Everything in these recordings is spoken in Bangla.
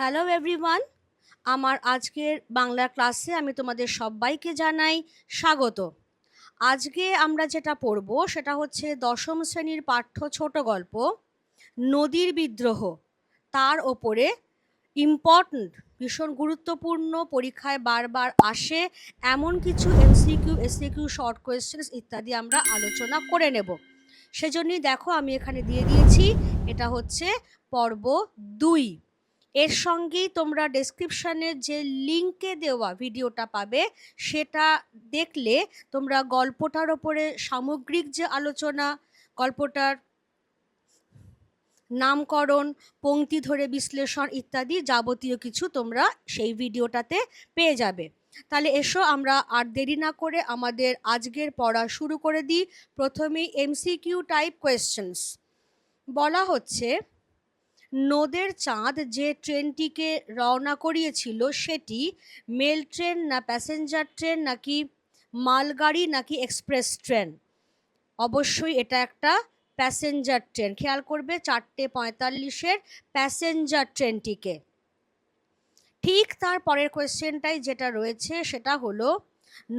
হ্যালো এভরিওয়ান আমার আজকের বাংলা ক্লাসে আমি তোমাদের সবাইকে জানাই স্বাগত। আজকে আমরা যেটা পড়ব, সেটা হচ্ছে দশম শ্রেণির পাঠ্য ছোট গল্প, নদীর বিদ্রোহ। তার ওপরে ইম্পর্ট্যান্ট ভীষণ গুরুত্বপূর্ণ পরীক্ষায় বারবার আসে এমন কিছু এমসিকিউ এসিকিউ শর্ট কোয়েশ্চেন্স ইত্যাদি আমরা আলোচনা করে নেব। সেজন্যই দেখো আমি এখানে দিয়ে দিয়েছি, এটা হচ্ছে পর্ব দুই। এর সঙ্গেই তোমরা ডেসক্রিপশানের যে লিঙ্কে দেওয়া ভিডিওটা পাবে, সেটা দেখলে তোমরা গল্পটার ওপরে সামগ্রিক যে আলোচনা, গল্পটার নামকরণ পংক্তি ধরে বিশ্লেষণ ইত্যাদি যাবতীয় কিছু তোমরা সেই ভিডিওটাতে পেয়ে যাবে। তাহলে এসো আমরা আর দেরি না করে আমাদের আজকের পড়া শুরু করে দিই। প্রথমেই এমসিকিউ টাইপ কোয়েশ্চেন্স বলা হচ্ছে নদের চাঁদ যে ট্রেনটিকে রওনা করিয়েছিল সেটি মেল ট্রেন না প্যাসেঞ্জার ট্রেন নাকি মালগাড়ি নাকি এক্সপ্রেস ট্রেন? অবশ্যই এটা একটা প্যাসেঞ্জার ট্রেন। খেয়াল করবে চারটে পঁয়তাল্লিশের প্যাসেঞ্জার ট্রেনটিকে। ঠিক তার পরের কোয়েশ্চেনটাই যেটা রয়েছে সেটা হলো,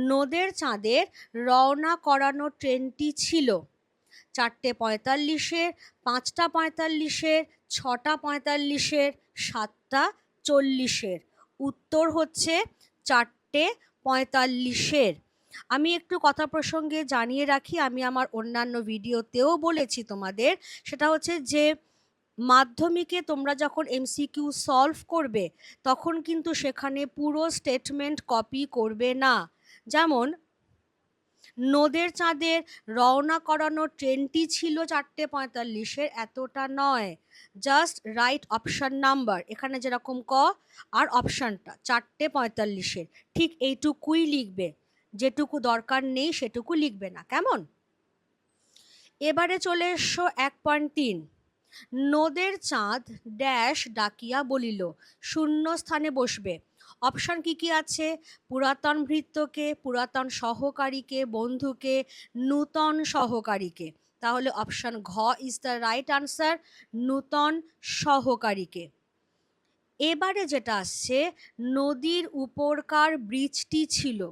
নদের চাঁদের রওনা করানো ট্রেনটি ছিল চারটে পঁয়তাল্লিশের, পাঁচটা পঁয়তাল্লিশের ছটা পঁয়তাল্লিশের, সাতটা চল্লিশের। উত্তর হচ্ছে চারটে পঁয়তাল্লিশের। আমি একটু কথা প্রসঙ্গে জানিয়ে রাখি, আমি আমার অন্যান্য ভিডিওতেও বলেছি তোমাদের। সেটা হচ্ছে যে, মাধ্যমিকে তোমরা যখন এমসিকিউ সলভ করবে, তখন কিন্তু সেখানে পুরো স্টেটমেন্ট কপি করবে না। যেমন নদের চাঁদের রওনা করানো ট্রেনটি ছিল চারটে পঁয়তাল্লিশের, এতটা নয়। জাস্ট রাইট অপশান নাম্বার, এখানে যেরকম ক আর অপশানটা, চারটে পঁয়তাল্লিশের। ঠিক এইটুকুই লিখবে। যেটুকু দরকার নেই সেটুকু লিখবে না, কেমন? এবারে চলে এসো এক পয়েন্ট তিন। নদের চাঁদ ড্যাশ ডাকিয়া বলিল, শূন্য স্থানে বসবে। অপশান কি কি আছে? পুরাতন ভৃত্যকে, পুরাতন সহকারীকে, বন্ধুকে, নূতন সহকারীকে। তাহলে অপশান ঘ ইজ দ্য রাইট আনসার নূতন সহকারীকে। এবারে যেটা আসছে, নদীর উপরকার ব্রিজটি ছিল।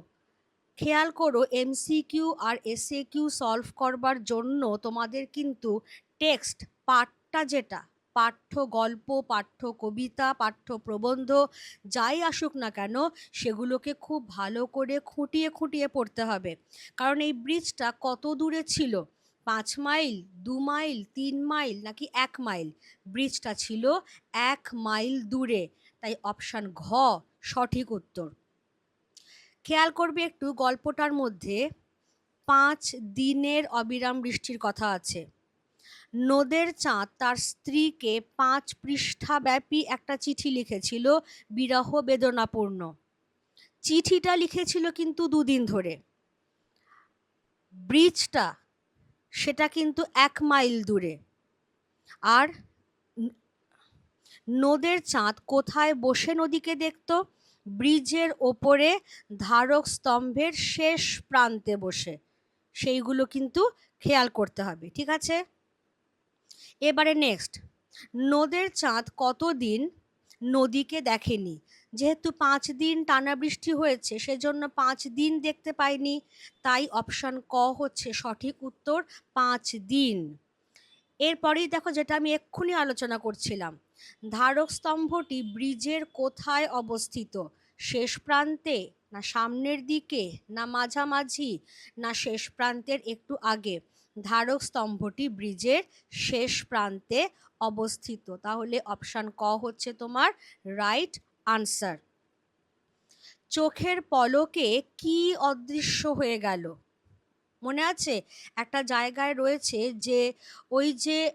খেয়াল করো এমসিকিউ আর এসএ কিউ সলভ করবার জন্য তোমাদের কিন্তু টেক্সট পাঠটা যেটা পাঠ্য গল্প, পাঠ্য কবিতা, পাঠ্য প্রবন্ধ, যাই আসুক না কেন, সেগুলোকে খুব ভালো করে খুঁটিয়ে খুঁটিয়ে পড়তে হবে। কারণ এই ব্রিজটা কত দূরে ছিল? পাঁচ মাইল, দু মাইল, তিন মাইল, নাকি এক মাইল? ব্রিজটা ছিল এক মাইল দূরে। তাই অপশান ঘ, সঠিক উত্তর। খেয়াল করবে একটু গল্পটার মধ্যে, পাঁচ দিনের অবিরাম বৃষ্টির কথা আছে। নদের চাঁদ তার স্ত্রীকে পাঁচ পৃষ্ঠাব্যাপী একটা চিঠি লিখেছিল, বিরহ বেদনাপূর্ণ। চিঠিটা লিখেছিল কিন্তু দুদিন ধরে। ব্রিজটা, সেটা কিন্তু এক মাইল দূরে। আর নদের চাঁদ কোথায় বসে নদীকে দেখত? ব্রিজের ওপরে ধারক স্তম্ভের শেষ প্রান্তে বসে। সেইগুলো কিন্তু খেয়াল করতে হবে, ঠিক আছে? এবারে নেক্সট নদের চাঁদ কতদিন নদীকে দেখেনি? যেহেতু পাঁচ দিন টানা বৃষ্টি হয়েছে, সেজন্য পাঁচ দিন দেখতে পাইনি। তাই অপশান ক হচ্ছে সঠিক উত্তর, পাঁচ দিন। এরপরেই দেখো যেটা আমি এক্ষুনি আলোচনা করছিলাম। ধারক স্তম্ভটি ব্রিজের কোথায় অবস্থিত? শেষ প্রান্তে না সামনের দিকে, না মাঝামাঝি, না শেষ প্রান্তের একটু আগে? ধারক স্তম্ভটি ব্রিজের শেষ প্রান্তে অবস্থিত। তাহলে অপশান ক হচ্ছে তোমার রাইট আনসার চোখের পলকে কি অদৃশ্য হয়ে গেল? মনে আছে? একটা জায়গায় রয়েছে যে ওই যে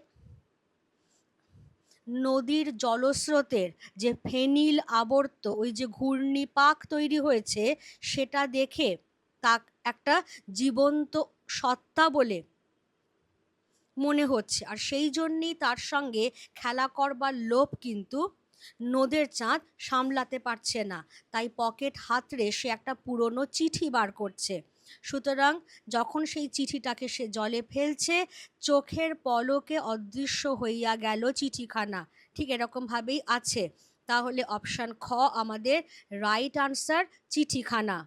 নদীর জলস্রোতের যে ফেনিল আবর্ত, ওই যে ঘূর্ণিপাক তৈরি হয়েছে, সেটা দেখে তা একটা জীবন্ত সত্তা বলে মনে হচ্ছে। আর সেই জন্যেই তার সঙ্গে খেলা করবার লোভ কিন্তু নদের চাঁদ সামলাতে পারছে না। তাই পকেট হাতড়ে সে একটা পুরনো চিঠি বার করছে। সুতরাং যখন সেই চিঠিটাকে সে জলে ফেলছে, চোখের পলকে অদৃশ্য হইয়া গেল চিঠিখানা। ঠিক এরকমভাবেই আছে। তাহলে অপশান খ আমাদের রাইট আনসার চিঠিখানা।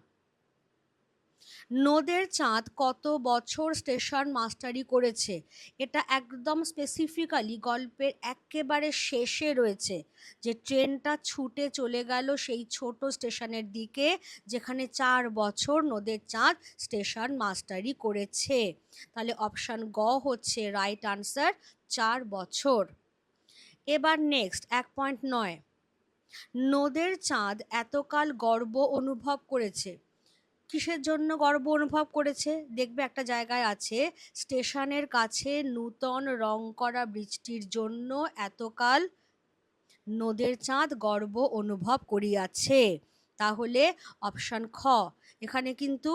নদের চাঁদ কত বছর স্টেশন মাস্টারি করেছে? এটা একদম স্পেসিফিক্যালি গল্পের একেবারে শেষে রয়েছে যে ট্রেনটা ছুটে চলে গেল সেই ছোট স্টেশনের দিকে যেখানে চার বছর নদের চাঁদ স্টেশন মাস্টারি করেছে। তাহলে অপশান গ হচ্ছে রাইট আনসার চার বছর। এবার নেক্সট এক পয়েন্ট নয়। নদের চাঁদ এতকাল গর্ব অনুভব করেছে। কিসের জন্য গর্ব অনুভব করেছে? দেখবে একটা জায়গায় আছে, স্টেশনের কাছে নূতন রং করা বৃষ্টির জন্য এতকাল নদের চাঁদ গর্ব অনুভব করিয়াছে। তাহলে অপশান খ, এখানে কিন্তু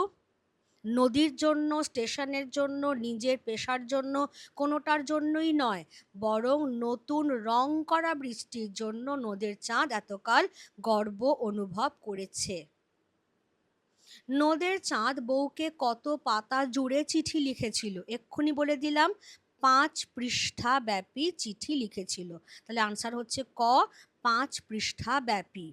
নদীর জন্য, স্টেশনের জন্য, নিজের পেশার জন্য কোনোটার জন্যই নয়, বরং নতুন রং করা বৃষ্টির জন্য নদের চাঁদ এতকাল গর্ব অনুভব করেছে। নদের চাঁদ বউকে কত পাতা জুড়ে চিঠি লিখেছিল? এক্ষুনি বলে দিলাম, পাঁচ পৃষ্ঠা ব্যাপী চিঠি লিখেছিল। তাহলে আনসার হচ্ছে ক, পাঁচ পৃষ্ঠা ব্যাপী।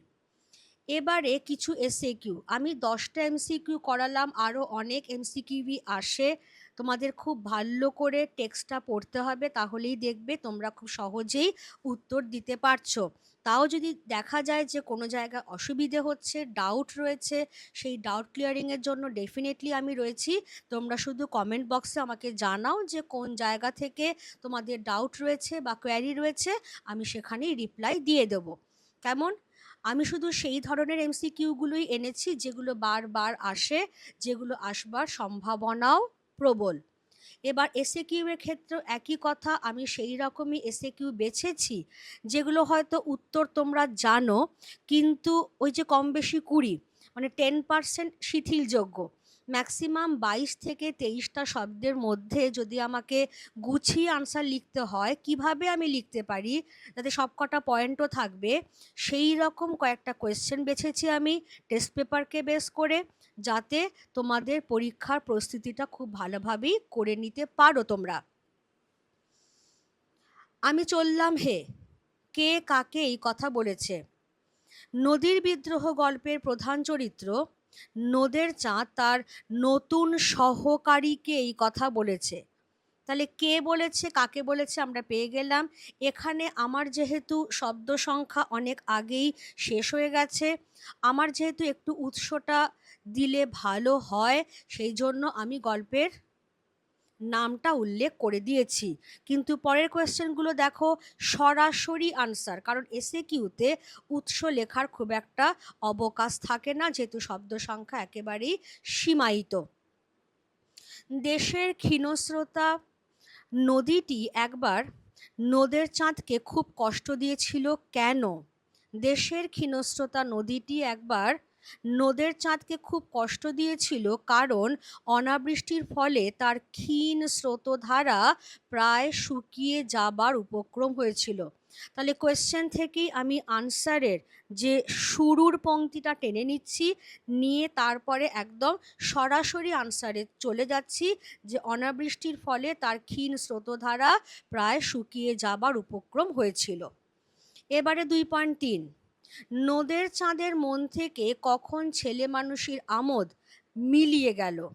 এবারে কিছু এসএ কিউ আমি দশটা এমসিকিউ করালাম আরও অনেক এমসিকিউই আসে। তোমাদের খুব ভালো করে টেক্সটটা পড়তে হবে, তাহলেই দেখবে তোমরা খুব সহজেই উত্তর দিতে পারছ। তাও যদি দেখা যায় যে কোনো জায়গায় অসুবিধে হচ্ছে ডাউট রয়েছে, সেই ডাউট ক্লিয়ারিংয়ের জন্য ডেফিনেটলি আমি রয়েছি। তোমরা শুধু কমেন্ট বক্সে আমাকে জানাও যে কোন জায়গা থেকে তোমাদের ডাউট রয়েছে বা কোয়ারি রয়েছে, আমি সেখানেই রিপ্লাই দিয়ে দেবো। কেমন? আমি শুধু সেই ধরনের এমসিকিউগুলোই এনেছি যেগুলো বারবার আসে, যেগুলো আসবার সম্ভাবনাও প্রবল। এবার এসএ কিউয়ের এর ক্ষেত্রেও একই কথা, আমি সেই রকমই এসএ কিউ বেছেছি, যেগুলো হয়তো উত্তর তোমরা জানো, কিন্তু ওই যে কম বেশি কুড়ি মানে টেন পার্সেন্ট শিথিলযোগ্য। ম্যাক্সিমাম বাইশ থেকে তেইশটা শব্দের মধ্যে যদি আমাকে গুছিয়ে আনসার লিখতে হয়, কীভাবে আমি লিখতে পারি? যাতে সবকটা পয়েন্টও থাকবে। সেই রকম কয়েকটা কোয়েশ্চেন বেছেছি আমি টেস্ট পেপারকে বেস করে, যাতে তোমাদের পরীক্ষার প্রস্তুতিটা খুব ভালোভাবেই করে নিতে পারো তোমরা। আমি চললাম হে, কে কাকে এই কথা বলেছে? নদীর বিদ্রোহ গল্পের প্রধান চরিত্র নদের চাঁদ তার নতুন সহকারীকে এই কথা বলেছে। তাহলে কে বলেছে, কাকে বলেছে আমরা পেয়ে গেলাম। এখানে আমার যেহেতু শব্দ সংখ্যা অনেক আগেই শেষ হয়ে গেছে, আমার যেহেতু একটু উৎসটা দিলে ভালো হয়, সেই জন্য আমি গল্পের নামটা উল্লেখ করে দিয়েছি। কিন্তু পরের কোয়েশ্চেনগুলো দেখো, সরাসরি আনসার কারণ এসে কিউতে উৎস লেখার খুব একটা অবকাশ থাকে না, যেহেতু শব্দ সংখ্যা একেবারেই সীমায়িত। দেশের ক্ষীণস্রোতা নদীটি একবার নদের চাঁদকে খুব কষ্ট দিয়েছিল কেন? দেশের ক্ষীণস্রোতা নদীটি একবার নদের চাঁদকে খুব কষ্ট দিয়েছিল কারণ অনাবৃষ্টির ফলে তার ক্ষীণ স্রোতধারা প্রায় শুকিয়ে যাবার উপক্রম হয়েছিল। তাহলে কোয়েশ্চেন থেকেই আমি আনসারের যে শুরুর পংক্তিটা টেনে নিচ্ছি, নিয়ে তারপরে একদম সরাসরি আনসারে চলে যাচ্ছি যে অনাবৃষ্টির ফলে তার ক্ষীণ স্রোতধারা প্রায় শুকিয়ে যাবার উপক্রম হয়েছিল। এবারে দুই পয়েন্ট তিন। নদের চাঁদের মন থেকে কখন ছেলে মানুষের আমোদ মিলিয়ে গেল।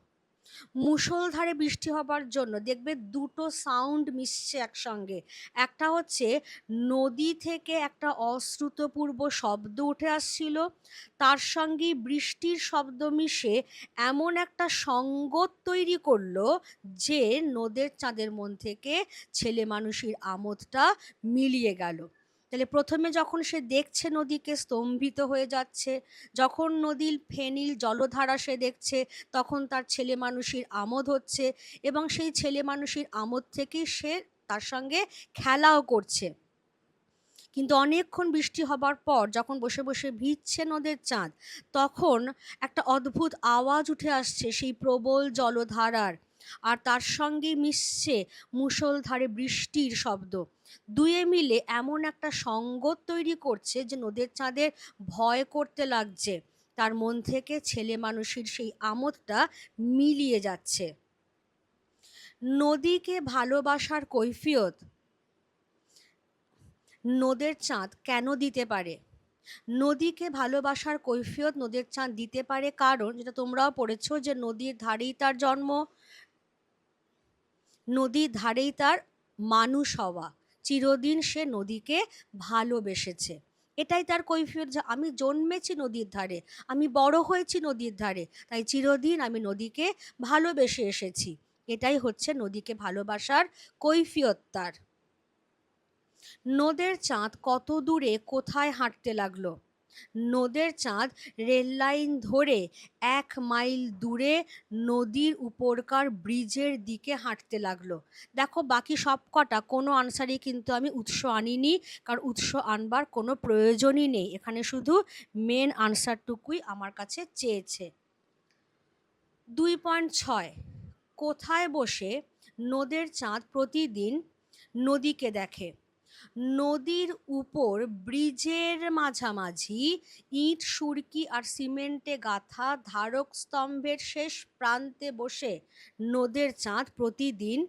মুষলধারে বৃষ্টি হবার জন্য দেখবে দুটো সাউন্ড মিশছে একসঙ্গে। একটা হচ্ছে, নদী থেকে একটা অশ্রুতপূর্ব শব্দ উঠে আসছিল। তার সঙ্গে বৃষ্টির শব্দ মিশে এমন একটা সঙ্গত তৈরি করল যে, নদের চাঁদের মন থেকে ছেলে মানুষের আমোদটা মিলিয়ে গেল। তাহলে প্রথমে যখন সে দেখছে নদীকে স্তম্ভিত হয়ে যাচ্ছে, যখন নদীর ফেনিল জলধারা সে দেখছে, তখন তার ছেলে মানুষের আমোদ হচ্ছে এবং সেই ছেলে মানুষের আমোদ থেকেই সে তার সঙ্গে খেলাও করছে। কিন্তু অনেকক্ষণ বৃষ্টি হবার পর যখন বসে বসে ভিজছে নদের চাঁদ, তখন একটা অদ্ভুত আওয়াজ উঠে আসছে সেই প্রবল জলধারার। আর তার সঙ্গে মিশছে মুষলধারে বৃষ্টির শব্দ। দুয়ে মিলে এমন একটা সঙ্গত তৈরি করছে যে নদের চাঁদের ভয় করতে লাগছে। তার মন থেকে ছেলে মানুষের সেই আমোদটা মিলিয়ে যাচ্ছে। নদীকে ভালোবাসার কৈফিয়ত? নদের চাঁদ কেন দিতে পারে? নদীকে ভালোবাসার কৈফিয়ত নদীর চাঁদ দিতে পারে কারণ, যেটা তোমরাও পড়েছো যে নদীর ধারেই তার জন্ম। নদীর ধারেই তার মানুষ হওয়া। চিরদিন সে নদীকে ভালোবেসেছে। এটাই তার কৈফিয়ত যে আমি জন্মেছি নদীর ধারে, আমি বড় হয়েছি নদীর ধারে, তাই চিরদিন আমি নদীকে ভালোবেসে এসেছি। এটাই হচ্ছে নদীকে ভালোবাসার কৈফিয়ত তার। নদের চাঁদ কত দূরে কোথায় হাঁটতে লাগল? নদের চাঁদ রেল লাইন ধরে এক মাইল দূরে নদীর উপরকার ব্রিজের দিকে হাঁটতে লাগল। দেখো, বাকি সব কটা কোনো আনসারই কিন্তু আমি উৎস আনিনি, কারণ উৎস আনবার কোনো প্রয়োজনই নেই। এখানে শুধু মেন আনসারটুকুই আমার কাছে চেয়েছে। দুই পয়েন্ট ছয়, কোথায় বসে নদের চাঁদ প্রতিদিন নদীকে দেখে? নদীর উপর ব্রিজের মাঝামাঝি ইট, সুরকি আর সিমেন্টে গাঁথা ধারক স্তম্ভের শেষ প্রান্তে বসে নদের চাঁদ প্রতিদিন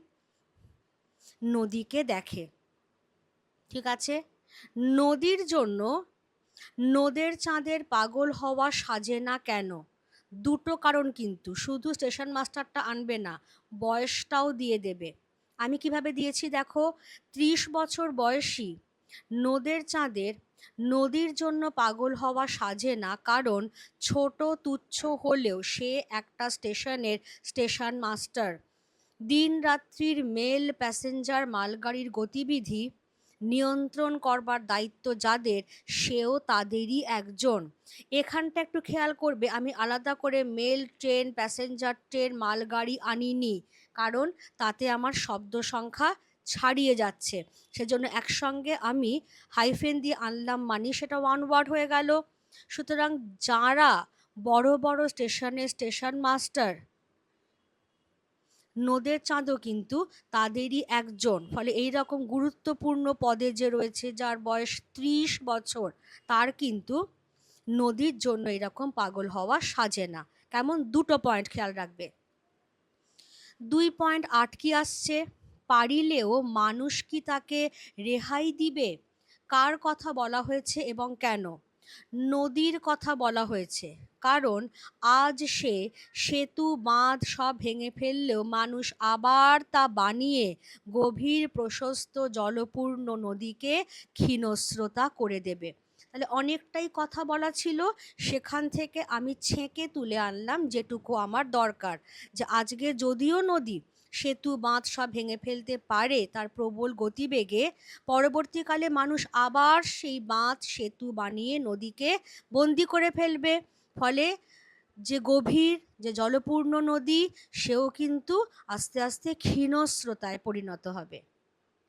নদীকে দেখে। ঠিক আছে? নদীর জন্য নদের চাঁদের পাগল হওয়া সাজে না কেন? দুটো কারণ কিন্তু। শুধু স্টেশন মাস্টারটা আনবে না, বয়সটাও দিয়ে দেবে। আমি কীভাবে দিয়েছি? দেখো, ত্রিশ বছর বয়সী নদের চাঁদের, নদীর জন্য পাগল হওয়া সাজে না, কারণ ছোট তুচ্ছ হলেও সে একটা স্টেশনের স্টেশন মাস্টার। দিন রাত্রির মেল প্যাসেঞ্জার মালগাড়ির গতিবিধি নিয়ন্ত্রণ করবার দায়িত্ব যাদের, সেও তাদেরই একজন। এখানটা একটু খেয়াল করবে, আমি আলাদা করে মেল, ট্রেন, প্যাসেঞ্জার, ট্রেন, মালগাড়ি আনিনি। কারণ তাতে আমার শব্দ সংখ্যা ছাড়িয়ে যাচ্ছে। সেজন্য একসঙ্গে আমি হাইফেন দিয়ে আনলাম মানি সেটা ওয়ান ওয়ার্ড হয়ে গেল। সুতরাং যারা বড় বড় স্টেশনে স্টেশন মাস্টার নদের চাঁদও কিন্তু তাদেরই একজন। ফলে এই রকম গুরুত্বপূর্ণ পদে যে রয়েছে, যার বয়স ত্রিশ বছর, তার কিন্তু নদীর জন্য এরকম পাগল হওয়া সাজে না। কেমন? দুটো পয়েন্ট খেয়াল রাখবে। দুই পয়েন্ট আট কি আসছে? পারিলেও মানুষ কি তাকে রেহাই দিবে? কার কথা বলা হয়েছে এবং কেন? নদীর কথা বলা হয়েছে। কারণ আজ সে সেতু, বাঁধ সব ভেঙে ফেললেও মানুষ আবার তা বানিয়ে গভীর প্রশস্ত, জলপূর্ণ নদীকে ক্ষীণস্রোতা করে দেবে। তাহলে অনেকটাই কথা বলা ছিল। সেখান থেকে আমি ছেঁকে তুলে আনলাম যেটুকু আমার দরকার। যে আজকে যদিও নদী, সেতু, বাঁধ সব ভেঙে ফেলতে পারে, তার প্রবল গতিবেগে পরবর্তীকালে মানুষ আবার সেই বাঁধ, সেতু বানিয়ে নদীকে বন্দি করে ফেলবে। ফলে যে গভীর, যে জলপূর্ণ নদী, সেও কিন্তু আস্তে আস্তে ক্ষীণস্রোতায় পরিণত হবে।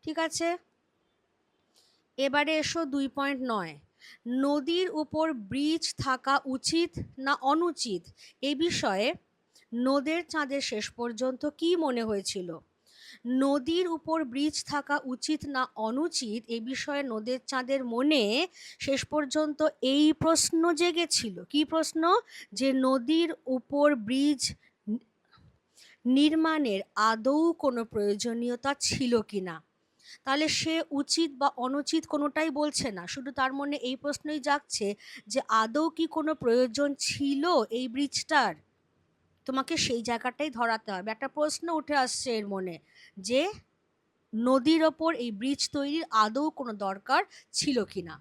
ঠিক আছে? এবারে এসো দুই পয়েন্ট নয়। নদীর উপর ব্রিজ থাকা উচিত না অনুচিত? এ বিষয়ে নদের চাঁদের শেষ পর্যন্ত কি মনে হয়েছিল? নদীর উপর ব্রিজ থাকা উচিত না অনুচিত? এ বিষয়ে নদের চাঁদের মনে শেষ পর্যন্ত এই প্রশ্ন জেগেছিল। কি প্রশ্ন? যে নদীর উপর ব্রিজ নির্মাণের আদৌ কোনো প্রয়োজনীয়তা ছিল কি না তাহলে সে উচিত বা অনুচিত কোনোটাই বলছে না। শুধু তার মনে এই প্রশ্নই জাগছে যে আদৌ কি কোনো প্রয়োজন ছিল এই ব্রিজটার? তোমাকে সেই জায়গাটাই ধরাতে হবে। একটা প্রশ্ন উঠে আসছে এর মনে যে নদীর ওপর এই ব্রিজ তৈরির আদৌ কোনো দরকার ছিল কি না?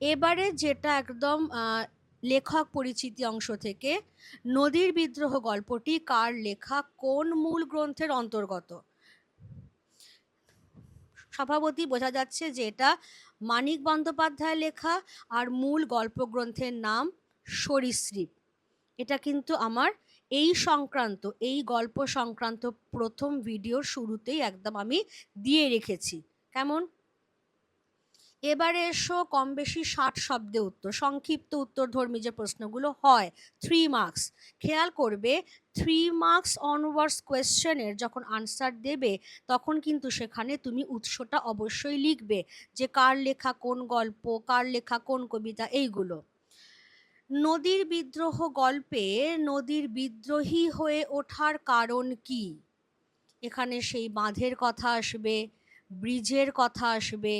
এবারে যেটা একদম লেখক পরিচিতি অংশ থেকে, নদীর বিদ্রোহ গল্পটি কার লেখা কোন মূল গ্রন্থের অন্তর্গত? সভাপতি বোঝা যাচ্ছে যে এটা মানিক বন্দ্যোপাধ্যায় লেখা আর মূল গল্পগ্রন্থের নাম সরীসৃপ। এটা কিন্তু আমার এই সংক্রান্ত, এই গল্প সংক্রান্ত প্রথম ভিডিওর শুরুতেই একদম আমি দিয়ে রেখেছি। কেমন? এবারে এসো কম বেশি ষাট শব্দে উত্তর, সংক্ষিপ্ত উত্তরধর্মী যে প্রশ্নগুলো হয়। থ্রি মার্কস খেয়াল করবে থ্রি মার্কস অনওয়ার্ডস কোয়েশ্চেনের যখন আনসার দেবে, তখন কিন্তু সেখানে তুমি উৎসটা অবশ্যই লিখবে যে কার লেখা কোন গল্প, কার লেখা কোন কবিতা, এইগুলো। নদীর বিদ্রোহ গল্পে নদীর বিদ্রোহী হয়ে ওঠার কারণ কি? এখানে সেই বাঁধের কথা আসবে ব্রিজের কথা আসবে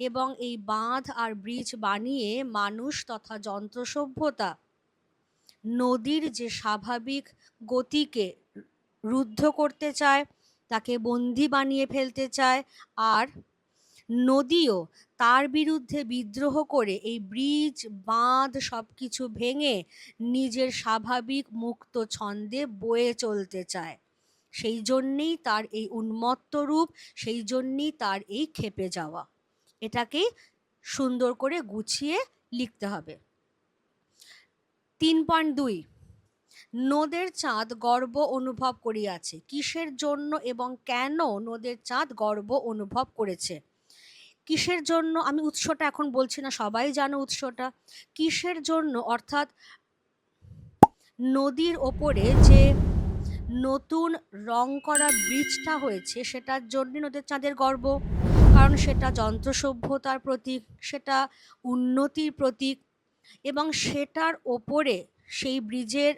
এবং এই বাঁধ আর ব্রিজ বানিয়ে মানুষ তথা যন্ত্র সভ্যতা, নদীর যে স্বাভাবিক গতিকে রুদ্ধ করতে চায়, তাকে বন্দি বানিয়ে ফেলতে চায় আর নদীও তার বিরুদ্ধে বিদ্রোহ করে এই ব্রিজ, বাঁধ সব কিছু ভেঙে নিজের স্বাভাবিক মুক্ত ছন্দে বয়ে চলতে চায়। সেই জন্যেই তার এই উন্মত্ত রূপ, সেই জন্যেই তার এই খেপে যাওয়া। এটাকেই সুন্দর করে গুছিয়ে লিখতে হবে। তিন পয়েন্ট দুই, নদের চাঁদ গর্ব অনুভব করিয়াছে। কিসের জন্য এবং কেন নদের চাঁদ গর্ব অনুভব করেছে? কিসের জন্য, আমি উৎসটা এখন বলছি না, সবাই জানো উৎসটা। কিসের জন্য, অর্থাৎ নদীর ওপরে যে নতুন রং করা ব্রিজটা হয়েছে, সেটার জন্য নদের চাঁদের গর্ব। কারণ সেটা যন্ত্র সভ্যতার প্রতীক, সেটা উন্নতির প্রতীক এবং সেটার ওপরে সেই ব্রিজের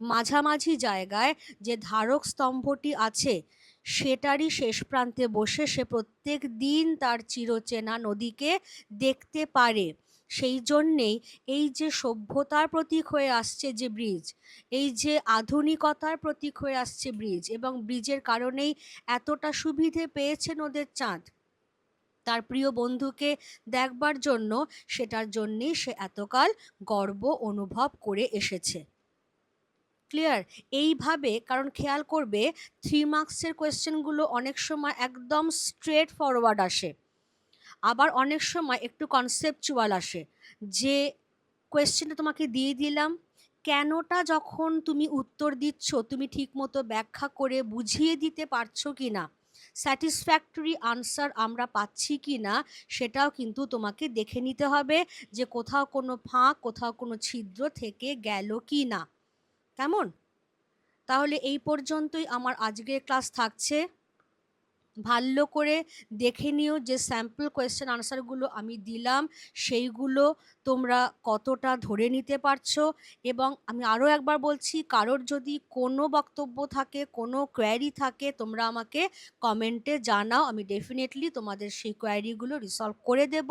মাঝামাঝি জায়গায় যে ধারক স্তম্ভটি আছে, সেটারই শেষ প্রান্তে বসে সে প্রত্যেক দিন তার চিরচেনা নদীকে দেখতে পারে। সেই জন্যেই এই যে সভ্যতার প্রতীক হয়ে আসছে যে ব্রিজ, এই যে আধুনিকতার প্রতীক হয়ে আসছে ব্রিজ এবং ব্রিজের কারণেই এতটা সুবিধে পেয়েছেন ওদের চাঁদ। তার প্রিয় বন্ধুকে দেখবার জন্য সেটার জন্যেই সে এতকাল গর্ব অনুভব করে এসেছে। ক্লিয়ার? এইভাবে, কারণ খেয়াল করবে থ্রি মার্কসের কোয়েশ্চেনগুলো অনেক সময় একদম স্ট্রেট ফরওয়ার্ড আসে। আবার অনেক সময় একটু কনসেপচুয়াল আসে। যে কোয়েশ্চেনটা তোমাকে দিয়ে দিলাম, কেনটা যখন তুমি উত্তর দিচ্ছ, তুমি ঠিকমতো ব্যাখ্যা করে বুঝিয়ে দিতে পারছ কি না স্যাটিসফ্যাক্টরি আনসার আমরা পাচ্ছি কি না সেটাও কিন্তু তোমাকে দেখে নিতে হবে যে কোথাও কোনো ফাঁক, কোথাও কোনো ছিদ্র থেকে গেল কি না কেমন? তাহলে এই পর্যন্তই আমার আজকের ক্লাস থাকছে। ভালো করে দেখে নিও যে স্যাম্পল কোয়েশ্চেন আনসারগুলো আমি দিলাম, সেইগুলো তোমরা কতটা ধরে নিতে পারছ এবং আমি আরও একবার বলছি, কারোর যদি কোনো বক্তব্য থাকে, কোনো কোয়ারি থাকে, তোমরা আমাকে কমেন্টে জানাও, আমি ডেফিনেটলি তোমাদের সেই কোয়ারিগুলো রিসলভ করে দেব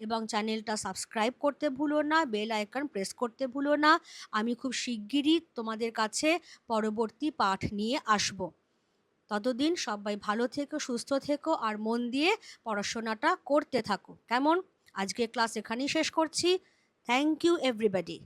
এবং চ্যানেলটা সাবস্ক্রাইব করতে ভুলো না বেল আইকন প্রেস করতে ভুলো না। আমি খুব শিগগিরই তোমাদের কাছে পরবর্তী পাঠ নিয়ে আসব। ততদিন সবাই ভালো থেকো, সুস্থ থেকো আর মন দিয়ে পড়াশোনাটা করতে থাকো। কেমন? আজকে ক্লাস এখানেই শেষ করছি। Thank you everybody